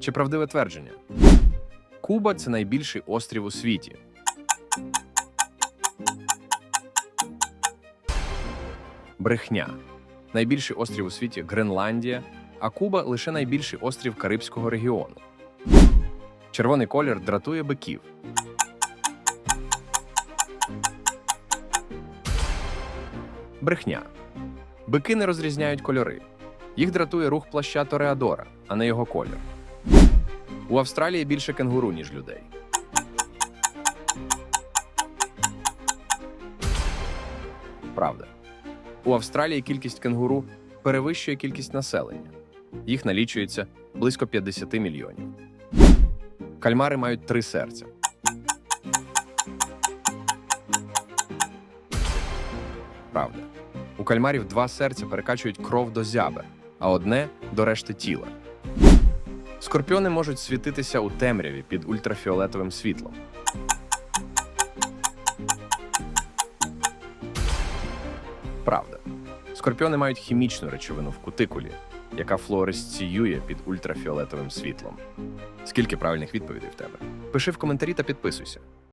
Чи правдиве твердження? Куба це найбільший острів у світі. Брехня. Найбільший острів у світі Гренландія, а Куба лише найбільший острів Карибського регіону. Червоний колір дратує биків. Брехня. Бики не розрізняють кольори. Їх дратує рух плаща Тореадора, а не його колір. У Австралії більше кенгуру, ніж людей. Правда. У Австралії кількість кенгуру перевищує кількість населення. Їх налічується близько 50 мільйонів. Кальмари мають три серця. Правда. У кальмарів два серця перекачують кров до зябер, а одне до решти тіла. Скорпіони можуть світитися у темряві під ультрафіолетовим світлом. Правда. Скорпіони мають хімічну речовину в кутикулі, яка флуоресціює під ультрафіолетовим світлом. Скільки правильних відповідей в тебе? Пиши в коментарі та підписуйся.